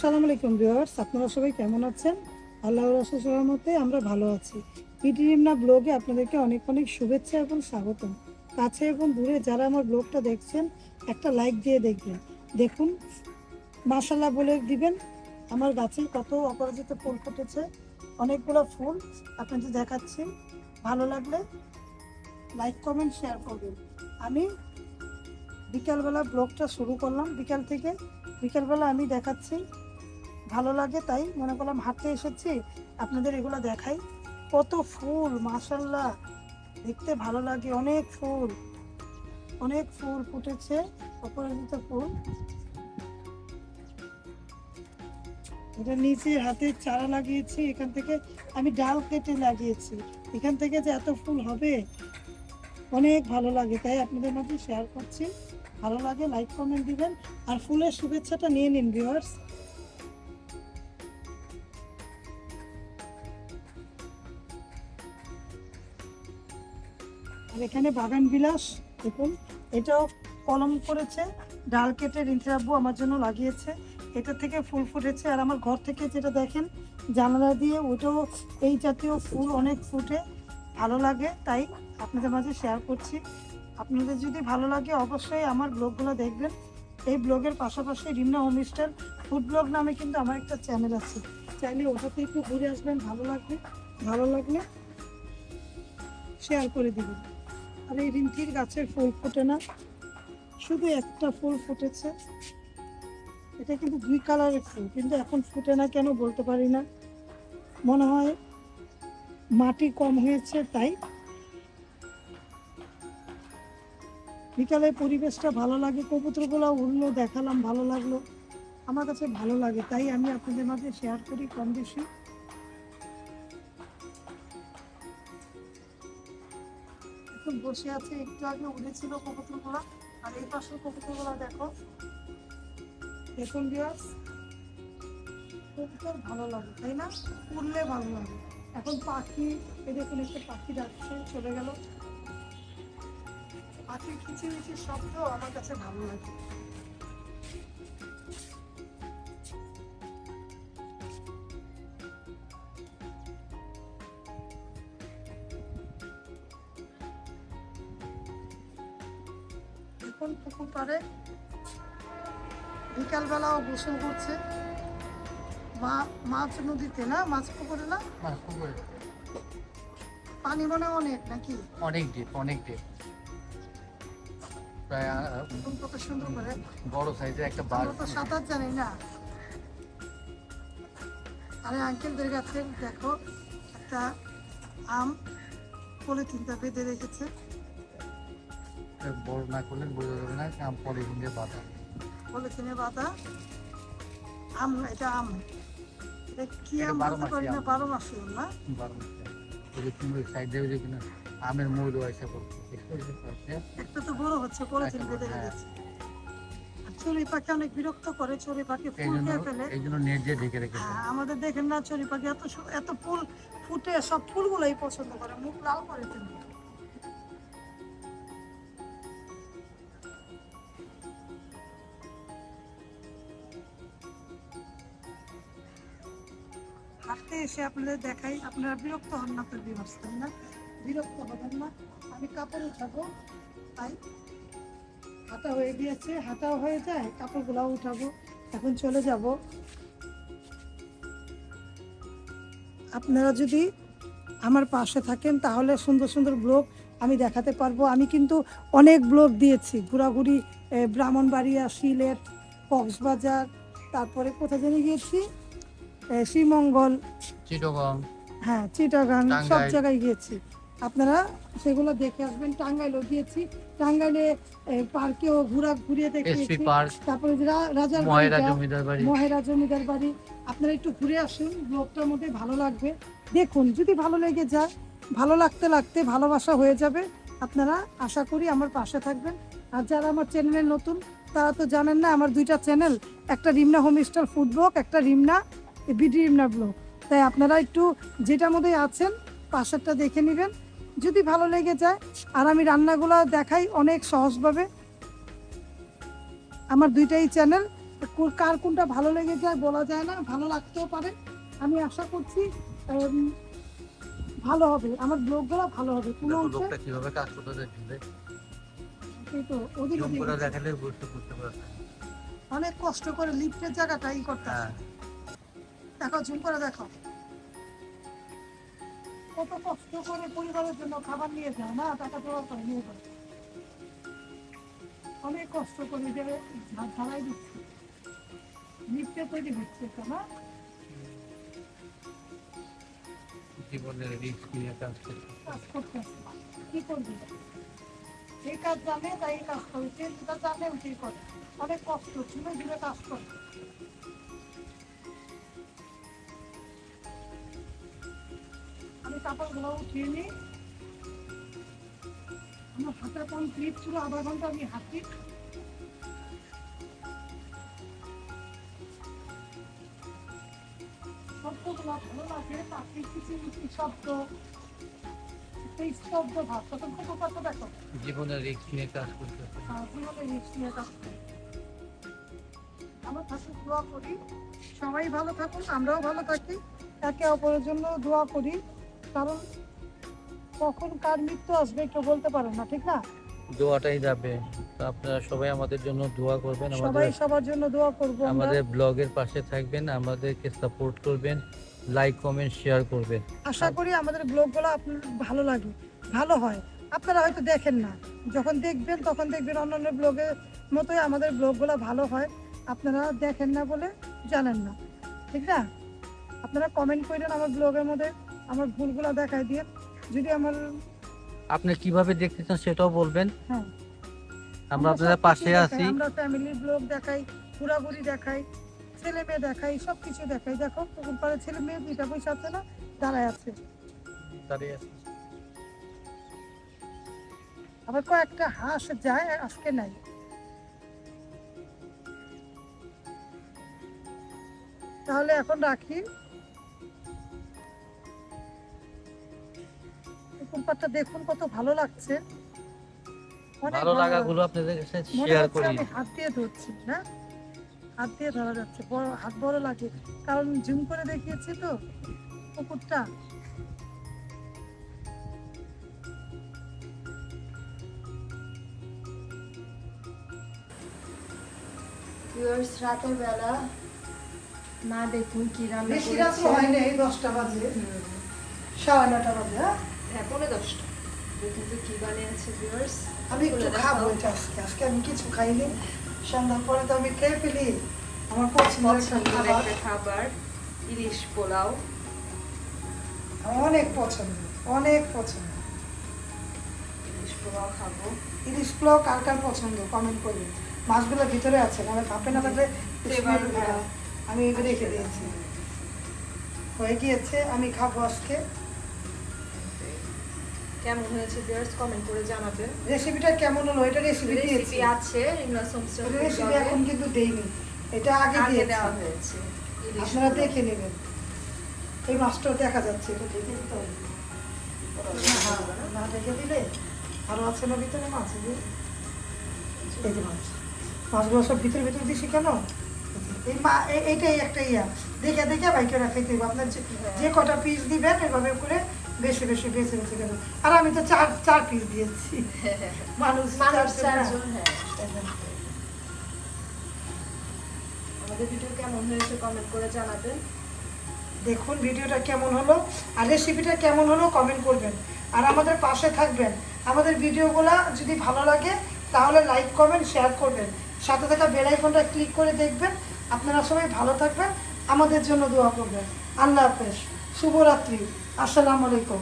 আসসালামু আলাইকুম ভিউয়ার্স, আপনারা সবাই কেমন আছেন? আল্লাহর রসুল সহমতে আমরা ভালো আছি। পিটিএমনা ব্লগে আপনাদেরকে অনেক অনেক শুভেচ্ছা এবং স্বাগতম। কাছে এবং দূরে যারা আমার ব্লগটা দেখছেন, একটা লাইক দিয়ে দেখবেন। দেখুন মাশাল্লাহ বলে দিবেন, আমার গাছে কত অপরাজিত ফুল ফুটেছে। অনেকগুলো ফুল আপনাদের দেখাচ্ছি। ভালো লাগলে লাইক, কমেন্ট, শেয়ার করবেন। আমি বিকালবেলা ব্লগটা শুরু করলাম। বিকাল থেকে বিকালবেলা আমি দেখাচ্ছি ভালো লাগে, তাই মনে করলাম হাঁটতে এসেছি আপনাদের এগুলো দেখাই। কত ফুল মাশাল্লাহ দেখতে ভালো লাগে, অনেক ফুল অনেক ফুল ফুটেছে, অপরাজিত ফুল। এটা নিচে হাতে চারা লাগিয়েছি, এখান থেকে আমি ডাল কেটে লাগিয়েছি। এখান থেকে যে এত ফুল হবে, অনেক ভালো লাগে, তাই আপনাদের মধ্যে শেয়ার করছি। ভালো লাগে লাইক কমেন্ট দিবেন। আর ফুলের শুভেচ্ছাটা নিয়ে নিন ভিউয়ার্স এখানে বাগান বিলাস, দেখুন, এটাও কলম করেছে, ডাল কেটে রিন্থে আমার জন্য লাগিয়েছে, এটা থেকে ফুল ফুটেছে, আর আমার ঘর থেকে যেটা দেখেন, জানালা দিয়ে ওটাও এই জাতীয় ফুল অনেক ফুটে, ভালো লাগে, তাই আপনাদের মাঝে শেয়ার করছি। আপনাদের যদি ভালো লাগে, অবশ্যই আমার ব্লগগুলো দেখবেন। এই ব্লগের পাশাপাশি রিমনা হোমস্টার ফুড ব্লগ নামে কিন্তু আমার একটা চ্যানেল আছে। চাইলে ওটাতে একটু ঘুরে আসবেন, ভালো লাগবে, ভালো লাগলে শেয়ার করে দিবেন। আর এই রিমকির গাছের ফুল ফোটে না। শুধু একটা ফুল ফুটেছে। এটা কিন্তু দুই কালারের ফুল, কিন্তু এখন ফুটে না কেন বলতে পারি না। মনে হয় মাটি কম হয়েছে, তাই। বিকালে পরিবেশটা ভালো লাগে, কবুতরগুলো উঠল দেখালাম, ভালো লাগল। আমার কাছে ভালো লাগে, তাই আমি আপনাদের মাঝে শেয়ার করি কম বেশি। বসে আছে, একটু আগে উঠেছিল কবুতরগুলা। আর এই পাশের কবুতরগুলা দেখো। দেখুন বিয়াস কবুতর ভালো লাগে, তাই না? উড়লে ভালো লাগে। এখন পাখি, এই দেখুন একটা পাখি ডাকছে, চলে গেল। পাখির কিচিমিচির শব্দ আমার কাছে ভালো লাগে। এখন পুকুর পাড়ে? বিকালবেলাও গোসল করছে। মা মাছ নদীতে না? মাছ পুকুরে না? পানি মনে অনেক নাকি? অনেক ডিপ অনেক ডিপ প্রায় আহ, কত সুন্দর করে। বড় সাইজের একটা বার তো সাঁতার জানি না। আরে আঙ্কেলদের কাছে দেখো একটা আম পলিথিনটা বেঁধে রেখেছে। বড় না করলে বোঝা যাবে না আম পলিথিন দিয়ে বাঁধা। পলিথিনে বাঁধা? আম এটা আম। এটা কি আম বলতে পারি না? বারো মাসি না? বারো মাসে ওই যে তুমি সাইড দিয়ে ওই কিনা আমের মৌল আসে একটা তো বড় হচ্ছে পলিথিন বেঁধে বড়, হ্যাঁ। পাখি অনেক বিরক্ত করে চড়ুই পাখি ফুল খেয়ে ফেলে। নেট দিয়ে ঢেকে রেখেছে। হ্যাঁ, আমাদের দেখেন না চড়ুই পাখি এত এত ফুল ফুটে সব ফুলগুলোই পছন্দ করে। মুখ লাল করে ফেলে হাঁটতে এসে আপনাদের দেখাই, আপনারা বিরক্ত হন না তো বিভার্স তাই না? বিরক্ত হবেন না। আমি কাপড় উঠাবো, তাই হাঁটা হয়ে গিয়েছে হাঁটাও হয়ে যায়, কাপড়গুলাও উঠাবো। এখন চলে যাব। আপনারা যদি আমার পাশে থাকেন, তাহলে সুন্দর সুন্দর ব্লগ আমি দেখাতে পারব। আমি কিন্তু অনেক ব্লগ দিয়েছি, ঘোরাঘুরি ব্রাহ্মণবাড়িয়া, সিলেট, কক্সবাজার, তারপরে কোথায় জানি গিয়েছি? শ্রীমঙ্গল চিটগং। হ্যাঁ চিটাগাং সব জায়গায় গিয়েছি। আপনারা সেগুলো দেখে আসবেন। টাঙ্গাইলও গিয়েছি। টাঙ্গাইলে পার্কেও ঘোরা ঘুরিয়ে দেখিয়েছি। তারপরে রাজার মহেরা জমিদার বাড়ি। আপনারা একটু ঘুরে আসুন। ব্লগটার মধ্যে ভালো লাগবে। দেখুন যদি ভালো লেগে যায় ভালো লাগতে লাগতে ভালোবাসা হয়ে যাবে আপনারা আশা করি আমার পাশে থাকবেন। আর যারা আমার চ্যানেলে নতুন তারা তো জানেন না আমার দুইটা চ্যানেল একটা রিমনা হোম ফুড ব্লগ একটা রিমনা বিডি ব্লগ। তাই আপনারা একটু যেটার মধ্যে আছেন পাশেরটা দেখে নেবেন। যদি ভালো লেগে যায় আর আমি রান্নাগুলো দেখাই অনেক সহজভাবে। আমার দুইটাই চ্যানেল কার কোনটা ভালো লেগে যায় বলা যায় না ভালো লাগতেও পারে। আমি আশা করছি ভালো হবে। আমার ব্লগগুলো ভালো হবে। কোনো লোকটা কীভাবে কাজ করতে যাচ্ছে তো। দেখালে বুঝতে বুঝতে পারবে। অনেক কষ্ট করে লিফটের জায়গাটা ই করতে হ্যাঁ। দেখো ঝুম করে দেখো কত কষ্ট করে পরিবারের জন্য খাবার নিয়ে যায় না? টাকা জোগাড় করে নিয়ে যায় অনেক কষ্ট করে যে ঝাড়াই দিচ্ছে। লিফটে তৈরি হচ্ছে তো না? জীবনের রিস্ক নিয়ে কাজ করতে করতেছে কি করবি? এই কাজ জানে তাই কাজ করে। সে যেটা জানে ওইটাই করে। অনেক কষ্ট চুলে ধীরে কাজ করে। কাপড়গুলো উঠিয়ে নিই আমার হাতে কোন ক্লিপ ছিল আধা ঘণ্টা আমি হাঁটি শব্দগুলো ভালো লাগে পাখির কিচিমিচি শব্দ সেই ভাব। তখন খুব কত দেখো জীবনের রিস্ক নিয়ে কাজ করতে আর জীবনে নিয়ে কাজ করি। আমরা ঠাকুর দোয়া করি। সবাই ভালো থাকুন আমরাও ভালো থাকি। একে অপরের জন্য দোয়া করি। কারণ কখন কার মৃত্যু আসবে কেউ বলতে পারে না ঠিক না? দোয়াটাই যাবে। তো আপনারা সবাই আমাদের জন্য দোয়া করবেন সবাই সবার জন্য দোয়া করব আমাদের ব্লগের পাশে থাকবেন আমাদেরকে সাপোর্ট করবেন লাইক কমেন্ট শেয়ার করবেন। আশা করি আমাদের ব্লগগুলো আপনার ভালো লাগে ভালো হয়। আপনারা হয়তো দেখেন না যখন দেখবেন তখন দেখবেন অন্যান্য ব্লগের মতোই আমাদের ব্লগগুলো ভালো হয়। আপনারা দেখেন না বলে জানেন না ঠিক না? আপনারা কমেন্ট করেন আমার ব্লগের মধ্যে। আমার ভুলগুলো দেখাই দিয়ে যদি আমার আপনি কীভাবে দেখতে চান সেটাও বলবেন। হ্যাঁ। আমরা আপনাদের পাশে আছি। আমরা ফ্যামিলির ব্লগ দেখাই ঘোরাঘুরি দেখাই ছেলে মেয়ে দেখাই সব কিছু দেখাই। দেখো পুকুর পাড়ে ছেলে মেয়ে দুইটা পয়সা আছে না দাঁড়ায় আছে। দাঁড়িয়ে আছি। আবার কয়েকটা হাঁস যায় আজকে নাই। তাহলে এখন রাখি। কুম্পারটা দেখুন কত ভালো লাগছে। ভালো লাগাগুলো আপনাদের কাছে শেয়ার করি। আমি হাত দিয়ে ধরছি না? হাত দিয়ে ধরা যাচ্ছে বড় হাত বড় লাগে। কারণ জুম করে দেখিয়েছি তো পুকুরটা। রাতের বেলা। মা দেখুন কি রান্না বেশি রাত্র হয় নাই দশটা বাজে। সাড়ে নটা বাজে হ্যাঁ? হ্যাঁ পৌনে দশটা। ভিউয়ার্স আমি একটু খাব এটা আজকে। আজকে আমি কিছু খাইনি। সন্ধ্যার পরে তো আমি খেয়ে ফেলি। আমার পছন্দের একটা খাবার। ইলিশ পোলাও। অনেক পছন্দ অনেক পছন্দ। ইলিশ পোলাও খাব। ইলিশ পোলাও কার কার পছন্দ? কমেন্ট করবেন মাছগুলো ভিতরে আছে মানে ভাপে না থাকলে আমি রেখে দিয়েছি। হয়ে গিয়েছে আমি খাব আজকে। কেমন হয়েছে ভিউয়ার্স কমেন্ট করে জানাবেন। রেসিপিটা কেমন হলো? এটা রেসিপি রেসিপি আছে রিমনা সোমসের রেসিপি এখন কিন্তু দেইনি। এটা আগে দিয়েছি। দেওয়া হয়েছে। আপনারা দেখে নেবেন। এই মাছটাও দেখা যাচ্ছে। এটা দেখে দিতে হবে। হ্যাঁ, না দেখে দিলে আরও আছে না ভিতরে মাছ? এই যে। মাছ। মাছগুলো সব ভিতরে ভিতরে দিছি কেন? এই মা এইটাই একটা ইয়া। দেখে দেখে বাইকে রাখাইতে হবে। আপনার যে- যে কটা পিস দিবেন এভাবে করে বেশি বেশি বেছে বেছে দেবেন আর আমি তো চার চার পিস দিয়েছি। মানুষ হ্যাঁ আমাদের ভিডিও কেমন হয়েছে কমেন্ট করে জানাবেন। দেখুন ভিডিওটা কেমন হলো আর রেসিপিটা কেমন হলো কমেন্ট করবেন। আর আমাদের পাশে থাকবেন। আমাদের ভিডিওগুলো যদি ভালো লাগে তাহলে লাইক কমেন্ট শেয়ার করবেন। সাথে থাকা বেল আইকনটা ক্লিক করে দেখবেন। আপনারা সবাই ভালো থাকবেন। আমাদের জন্য দোয়া করবেন। আল্লাহ হাফেজ। শুভরাত্রি। আসসালামু আলাইকুম।